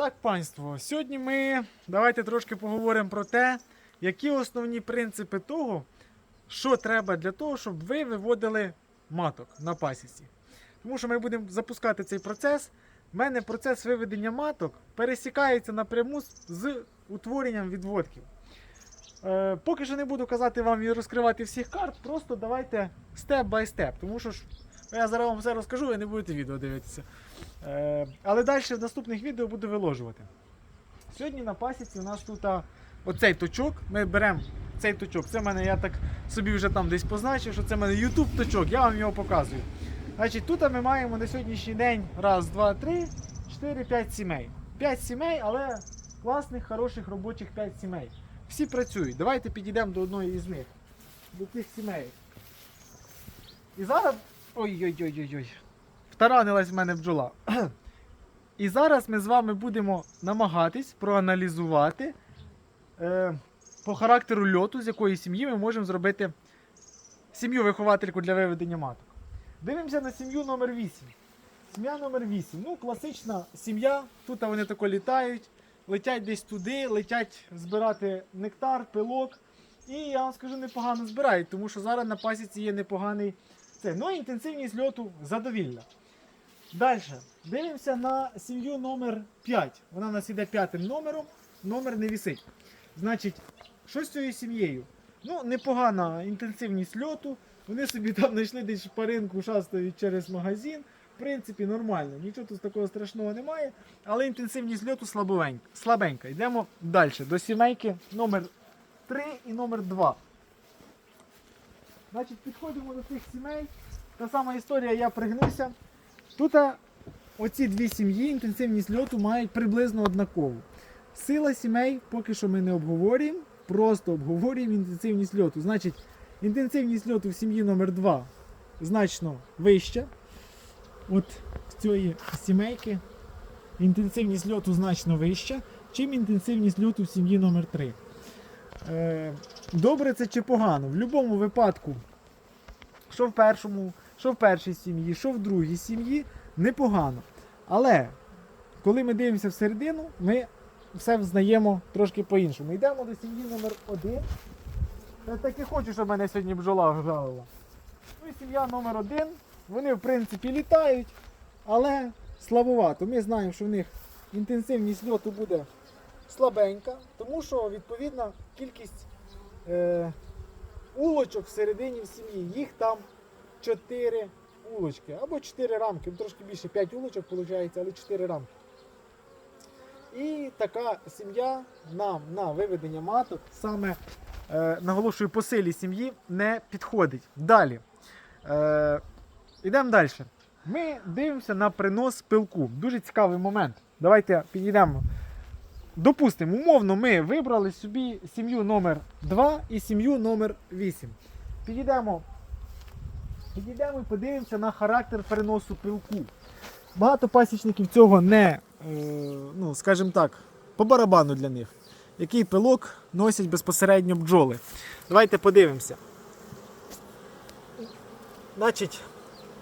Так, панство, сьогодні ми давайте трошки поговоримо про те, які основні принципи того, що треба для того, щоб ви виводили маток на пасіці. Тому що ми будемо запускати цей процес. У мене процес виведення маток пересікається напряму з- утворенням відводків. Е, поки що не буду казати вам і розкривати всіх карт, просто давайте степ бай степ. Тому що я зараз вам все розкажу, ви не будете відео дивитися. Е, але далі в наступних відео буду виложувати. Сьогодні на пасіці у нас тут а, оцей точок. Ми беремо цей точок. Це в мене, я так собі вже там десь позначив, що це в мене YouTube точок, я вам його показую. Значить, тут ми маємо на сьогоднішній день раз, два, три, чотири, п'ять сімей. П'ять сімей, але класних, хороших робочих п'ять сімей. Всі працюють. Давайте підійдемо до одної із них, до цих сімей. І зараз. Ой-ой-ой-ой-ой. Втаранилась в мене бджола. І зараз ми з вами будемо намагатись проаналізувати е, по характеру льоту, з якої сім'ї ми можемо зробити сім'ю виховательку для виведення маток. Дивимося на сім'ю номер 8. Сім'я номер 8. Ну, класична сім'я. Тут вони тако літають, летять десь туди, летять збирати нектар, пилок. І я вам скажу, непогано збирають, тому що зараз на пасіці є непоганий це. Ну інтенсивність льоту задовільна. Далі. Дивимося на сім'ю номер 5. Вона у нас іде п'ятим номером, номер не вісить. Значить, що з цією сім'єю? Ну, непогана інтенсивність льоту. Вони собі там знайшли десь шпаринку, шастають через магазин. В принципі, нормально. Нічого тут такого страшного немає. Але інтенсивність льоту слабенька. Йдемо далі. До сімейки номер 3 і номер 2. Значить, підходимо до цих сімей. Та сама історія, я пригнуся. Тут оці дві сім'ї, інтенсивність льоту мають приблизно однакову. Сила сімей поки що ми не обговорюємо, просто обговорюємо інтенсивність льоту. Значить, інтенсивність льоту в сім'ї номер 2 значно вища. От в цієї сімейки інтенсивність льоту значно вища, чим інтенсивність льоту в сім'ї номер 3 Е, добре це чи погано? В будь-якому випадку, що в першому, що в першій сім'ї, що в другій сім'ї, непогано. Але коли ми дивимося всередину, ми все взнаємо трошки по-іншому. Йдемо до сім'ї номер 1 Я так і хочу, щоб мене сьогодні бджола вжалила. Ну і сім'я номер 1 Вони, в принципі, літають, але слабовато. Ми знаємо, що в них інтенсивність льоту буде слабенька, тому що відповідна кількість е, улочок всередині в сім'ї. Їх там 4 улочки або 4 рамки, ну, трошки більше 5 улочок виходить, але 4 рамки. І така сім'я нам на виведення маток, саме е, наголошую по силі сім'ї, не підходить. Далі. Е, Йдемо далі. Ми дивимося на принос пилку. Дуже цікавий момент. Давайте підійдемо. Допустимо, умовно, ми вибрали собі сім'ю номер 2 і сім'ю номер 8. Підійдемо, підійдемо і подивимося на характер переносу пилку. Багато пасічників цього не, е, ну, скажімо так, по барабану для них. Який пилок носять безпосередньо бджоли. Давайте подивимося. Значить,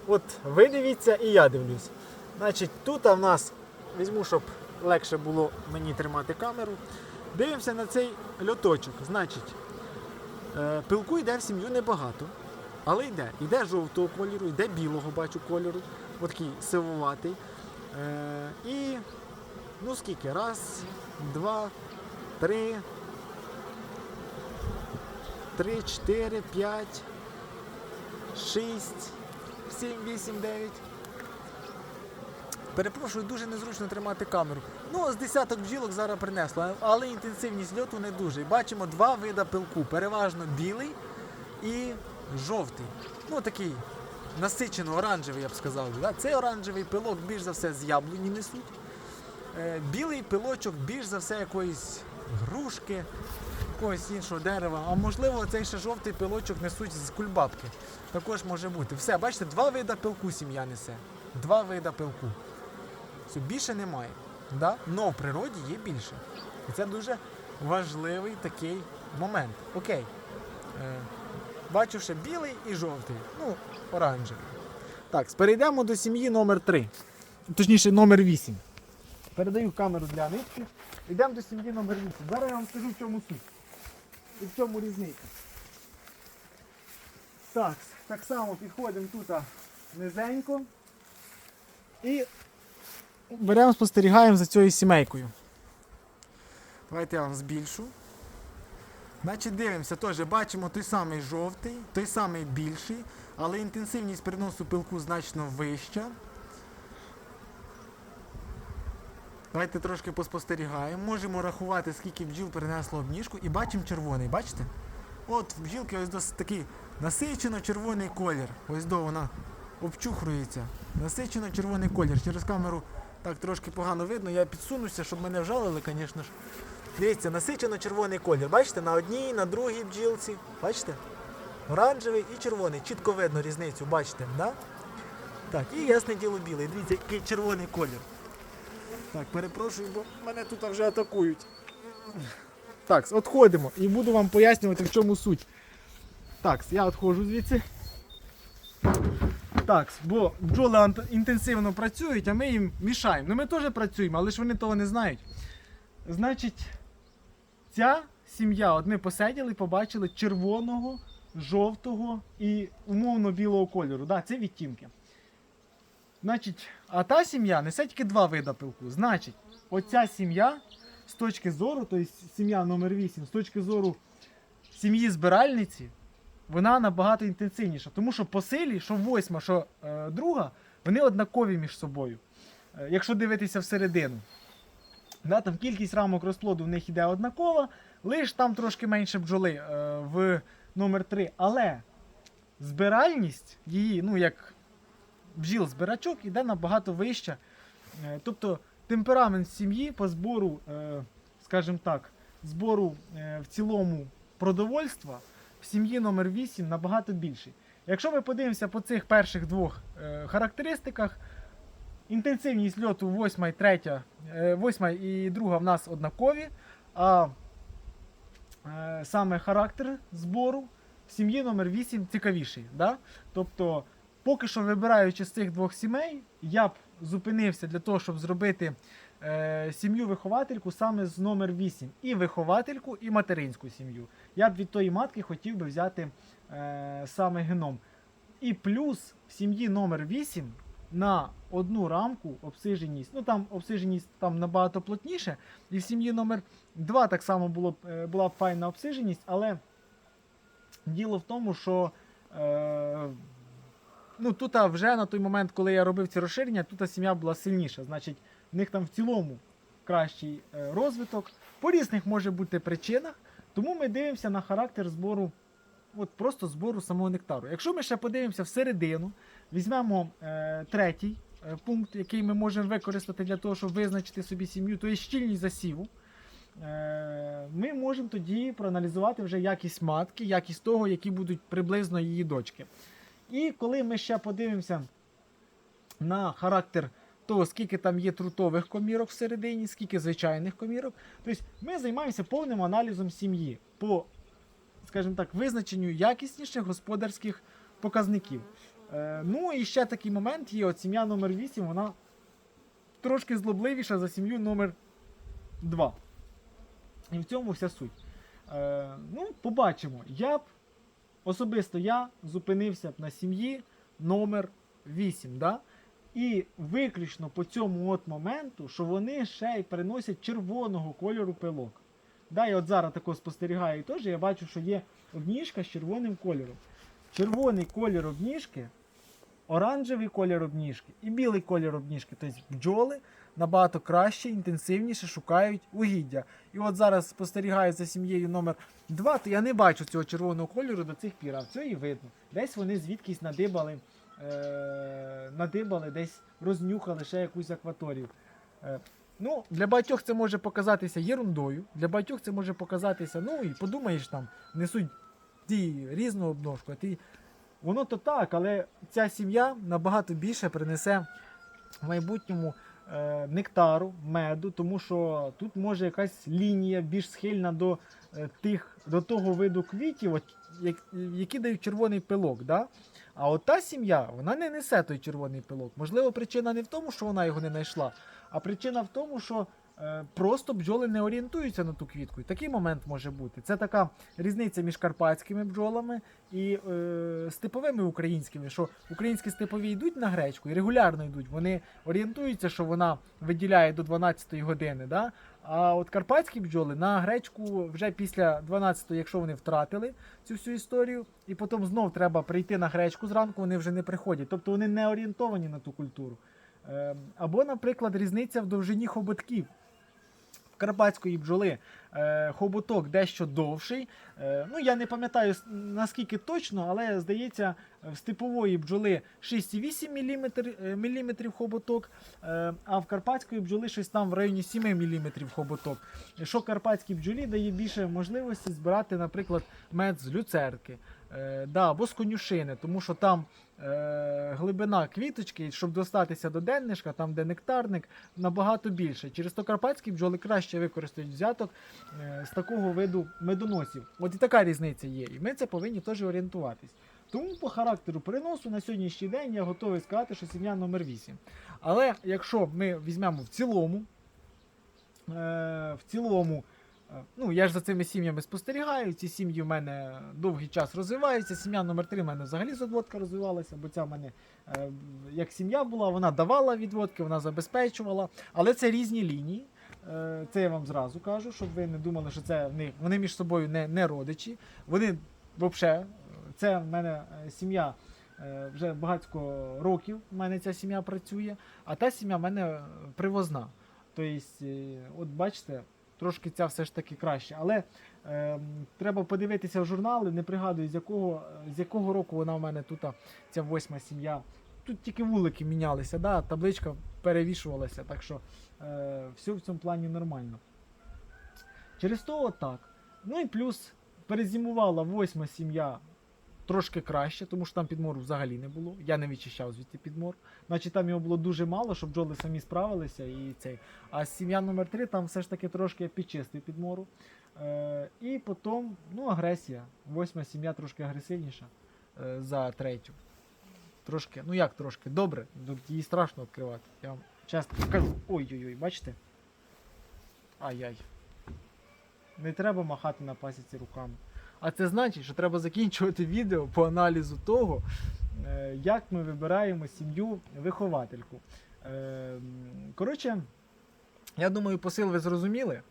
от ви дивіться і я дивлюсь. Значить, тут в нас візьму, щоб легше було мені тримати камеру. Дивимося на цей льоточок. Значить, е, пилку йде в сім'ю небагато, але йде. Йде жовтого кольору, йде білого, бачу кольору, такий сивуватий. Е, і ну скільки? Раз, два, три, три, чотири, п'ять, шість, сім, вісім, дев'ять. Перепрошую, дуже незручно тримати камеру. Ну, з десяток бджілок зараз принесло, але інтенсивність льоту не дуже. Бачимо два вида пилку. Переважно білий і жовтий. Ну такий насичено оранжевий, я б сказав. Цей оранжевий пилок більш за все з яблуні несуть. Е, білий пилочок більш за все якоїсь грушки, якогось іншого дерева. А можливо, цей ще жовтий пилочок несуть з кульбабки. Також може бути. Все, бачите, два вида пилку сім'я несе. Два вида пилку. Все, більше немає. Да? Но в природі є більше. І це дуже важливий такий момент. Окей. Е, бачу ще білий і жовтий. Ну, оранжевий. Так, перейдемо до сім'ї номер 3. Точніше, номер 8. передаю камеру для нитки. Йдемо до сім'ї номер 8. Зараз я вам скажу, в чому суть. І в чому різниця. Так, так само підходимо тут низенько. І беремо, спостерігаємо за цією сімейкою. Давайте я вам збільшу. Значить, дивимося, теж бачимо той самий жовтий, той самий більший, але інтенсивність переносу пилку значно вища. Давайте трошки поспостерігаємо. Можемо рахувати, скільки бджіл перенесло обніжку, і бачимо червоний, бачите? От в бджілки ось досить такий насичено червоний колір. Ось до вона обчухрується. Насичено червоний колір. Через камеру так трошки погано видно. Я підсунуся, щоб мене вжалили, звісно ж. Дивіться, насичено червоний колір. Бачите, на одній, на другій бджілці. Бачите? Оранжевий і червоний. Чітко видно різницю, бачите, да? Так, і ясне діло білий. Дивіться, який червоний колір. Так, перепрошую, бо мене тут вже атакують. Так, відходимо і буду вам пояснювати, в чому суть. Так, я відходжу звідси. Так, бо бджоли інтенсивно працюють, а ми їм мішаємо. Ну ми теж працюємо, але ж вони того не знають. Значить, ця сім'я, от ми посиділи, побачили червоного, жовтого і умовно білого кольору. Да, це відтінки. Значить, а та сім'я несе тільки два вида пилку. Значить, оця сім'я з точки зору, тобто сім'я номер 8, з точки зору сім'ї збиральниці, вона набагато інтенсивніша. Тому що по силі, що восьма, що е, друга, вони однакові між собою. Е, якщо дивитися всередину. Да, там кількість рамок розплоду в них йде однакова, лише там трошки менше бджоли е, в номер 3. Але збиральність її, ну як бджіл-збирачок, іде набагато вища. Е, тобто темперамент сім'ї по збору, е, скажімо так, збору е, в цілому продовольства в сім'ї номер 8 набагато більший. Якщо ми подивимося по цих перших двох е, характеристиках, інтенсивність льоту 8 і 3, 8 і 2 в нас однакові, а е, саме характер збору в сім'ї номер 8 цікавіший. Да? Тобто, поки що вибираючи з цих двох сімей, я б зупинився для того, щоб зробити е, сім'ю-виховательку саме з номер 8. І виховательку, і материнську сім'ю. Я б від тої матки хотів би взяти е, саме геном. І плюс в сім'ї номер 8 на одну рамку обсиженість, ну там обсиженість там набагато плотніше. І в сім'ї номер 2 так само було, е, була б файна обсиженість, але діло в тому, що е, ну, тут вже на той момент, коли я робив ці розширення, тут сім'я була сильніша. Значить, в них там в цілому кращий е, розвиток. По різних може бути причинах. Тому ми дивимося на характер збору, от просто збору самого нектару. Якщо ми ще подивимося всередину, візьмемо е, третій е, пункт, який ми можемо використати для того, щоб визначити собі сім'ю, то є щільність засіву. Е, ми можемо тоді проаналізувати вже якість матки, якість того, які будуть приблизно її дочки. І коли ми ще подивимося на характер того, скільки там є трутових комірок всередині, скільки звичайних комірок, тобто ми займаємося повним аналізом сім'ї по, скажімо так, визначенню якісніших господарських показників. Е, ну і ще такий момент є: от сім'я номер 8 вона трошки злобливіша за сім'ю номер 2. І в цьому вся суть. Е, ну, побачимо. Я б особисто я зупинився б на сім'ї номер 8. Да? І виключно по цьому от моменту, що вони ще й приносять червоного кольору пилок. Да, я от зараз тако спостерігаю теж, я бачу, що є обніжка з червоним кольором. Червоний колір обніжки, оранжевий колір обніжки і білий колір обніжки. Тобто бджоли набагато краще, інтенсивніше шукають угіддя. І от зараз спостерігаю за сім'єю номер 2, то я не бачу цього червоного кольору до цих пір, а це і видно. Десь вони звідкись надибали, е- надибали, десь рознюхали ще якусь акваторію. Е- ну, для багатьох це може показатися єрундою, для багатьох це може показатися, ну і подумаєш там, несуть ті різну обножку, а. Воно то так, але ця сім'я набагато більше принесе в майбутньому е, нектару, меду, тому що тут може якась лінія більш схильна до е, тих, до того виду квітів, які дають червоний пилок. Да? А от та сім'я, вона не несе той червоний пилок. Можливо, причина не в тому, що вона його не знайшла, а причина в тому, що е, просто бджоли не орієнтуються на ту квітку. І такий момент може бути. Це така різниця між карпатськими бджолами і е, степовими українськими, що українські степові йдуть на гречку і регулярно йдуть. Вони орієнтуються, що вона виділяє до 12 години. Да? А от карпатські бджоли на гречку вже після 12, якщо вони втратили цю всю історію, і потім знов треба прийти на гречку зранку, вони вже не приходять. Тобто вони не орієнтовані на ту культуру. Ем, Або, наприклад, різниця в довжині хоботків. В карпатської бджоли хоботок дещо довший. Е, ну, я не пам'ятаю наскільки точно, але здається, в степової бджоли 6,8 мм, е, міліметрів хоботок, е, а в карпатської бджоли щось там в районі 7 мм хоботок. Що карпатській бджолі дає більше можливості збирати, наприклад, мед з люцерки. Е, да, або з конюшини, тому що там е, глибина квіточки, щоб достатися до деннишка, там де нектарник, набагато більше. Через то карпатські бджоли краще використають взяток е, з такого виду медоносів. От і така різниця є. І ми це повинні теж орієнтуватись. Тому по характеру переносу на сьогоднішній день я готовий сказати, що сім'я номер 8. Але якщо ми візьмемо в цілому, е, в цілому, е, ну я ж за цими сім'ями спостерігаю. Ці сім'ї в мене довгий час розвиваються. Сім'я номер 3 в мене взагалі з відводка розвивалася, бо ця в мене е, як сім'я була, вона давала відводки, вона забезпечувала. Але це різні лінії. Е, Це я вам зразу кажу, щоб ви не думали, що це в вони між собою не, не родичі. Вони взагалі, це в мене е, сім'я е, вже багатько років. в мене ця сім'я працює, а та сім'я в мене привозна. Тобто, от бачите, трошки ця все ж таки краще. Але е, треба подивитися в журнали, не пригадую, з якого, з якого року вона в мене тут, ця восьма сім'я. Тут тільки вулики мінялися, да, табличка перевішувалася, так що е, все в цьому плані нормально. Через то отак. Ну і плюс перезимувала восьма сім'я трошки краще, тому що там підмору взагалі не було. Я не відчищав звідти підмор. Значить, там його було дуже мало, щоб бджоли самі справилися. І цей. А сім'я номер 3 там все ж таки трошки я підчистив підмору. Е, і потім, ну, агресія. Восьма сім'я трошки агресивніша е, за третю. Трошки, ну як трошки, добре, її страшно відкривати. Я вам чесно кажу. Ой-ой-ой, бачите? Ай-яй. Не треба махати на пасіці руками. А це значить, що треба закінчувати відео по аналізу того, е, як ми вибираємо сім'ю виховательку. Е, Коротше, я думаю, посил ви зрозуміли.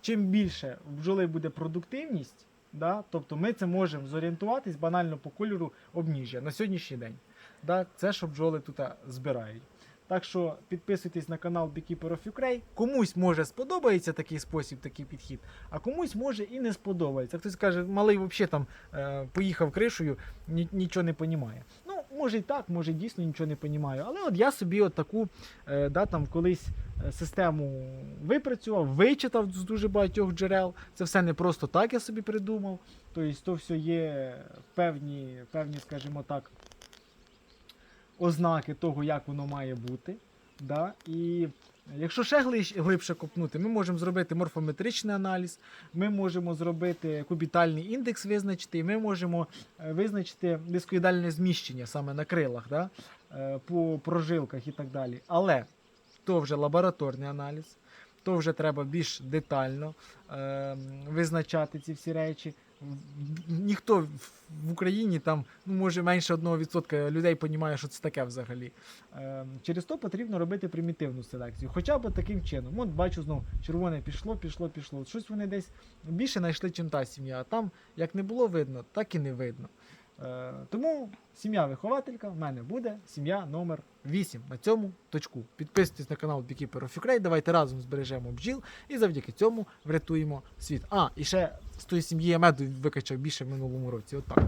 Чим більше в бджоли буде продуктивність, да, тобто ми це можемо зорієнтуватись банально по кольору обніжжя на сьогоднішній день. Да, це що бджоли тут збирають. Так що підписуйтесь на канал Beekeeper of Ukraine. Комусь може сподобається такий спосіб, такий підхід, а комусь може і не сподобається. Хтось каже, малий взагалі там е, поїхав кришею, ні, нічого не понімає. Ну, може і так, може дійсно нічого не понімаю. Але от я собі от таку е, да, там колись е, систему випрацював, вичитав з дуже багатьох джерел. Це все не просто так я собі придумав. Тобто, то все є певні, певні, скажімо так, ознаки того, як воно має бути. Да? І якщо ще глибше копнути, ми можемо зробити морфометричний аналіз, ми можемо зробити кубітальний індекс визначити, і ми можемо е, визначити дискоїдальне зміщення саме на крилах, да? е, по прожилках і так далі. Але то вже лабораторний аналіз, то вже треба більш детально е, визначати ці всі речі. Ніхто в- Україні там, ну може менше 1% людей розуміє, що це таке взагалі. Е, через то потрібно робити примітивну селекцію. Хоча б таким чином. От бачу знову, червоне пішло, пішло, пішло. Щось вони десь більше знайшли, чим та сім'я. А там як не було видно, так і не видно. Е, тому сім'я-вихователька в мене буде сім'я номер 8 на цьому точку. Підписуйтесь на канал Beekeeper of Ukraine, давайте разом збережемо бджіл і завдяки цьому врятуємо світ. А, і ще з тої сім'ї я меду викачав більше в минулому році. Отак.